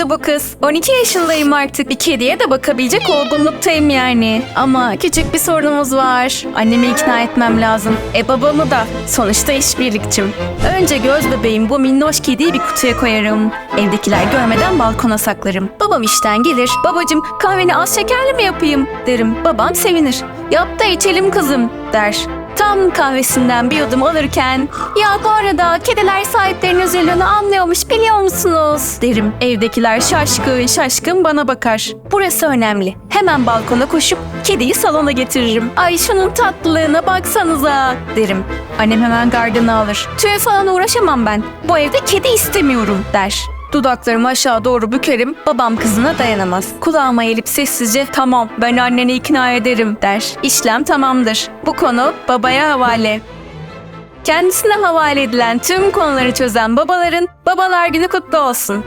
büyüdü bu kız. 12 yaşındayım artık. Bir kediye de bakabilecek olgunluktayım yani. Ama küçük bir sorunumuz var. Annemi ikna etmem lazım. E babamı da. Sonuçta işbirlikçim. Önce göz bebeğim bu minnoş kediyi bir kutuya koyarım. Evdekiler görmeden balkona saklarım. Babam işten gelir. Babacım kahveni az şekerli mi yapayım derim. Babam sevinir. Yap da içelim kızım der. Tam kahvesinden bir yudum alırken ya bu arada kediler sahiplerinin üzüldüğünü anlıyormuş biliyor musunuz? Derim. Evdekiler şaşkın şaşkın bana bakar. Burası önemli. Hemen balkona koşup kediyi salona getiririm. Ay şunun tatlılığına baksanıza derim. Annem hemen gardını alır. Tüy falan uğraşamam ben. Bu evde kedi istemiyorum der. Dudaklarımı aşağı doğru bükerim. Babam kızına dayanamaz. Kulağıma eğilip sessizce tamam ben anneni ikna ederim der. İşlem tamamdır. Bu konu babaya havale. Kendisine havale edilen tüm konuları çözen babaların babalar günü kutlu olsun.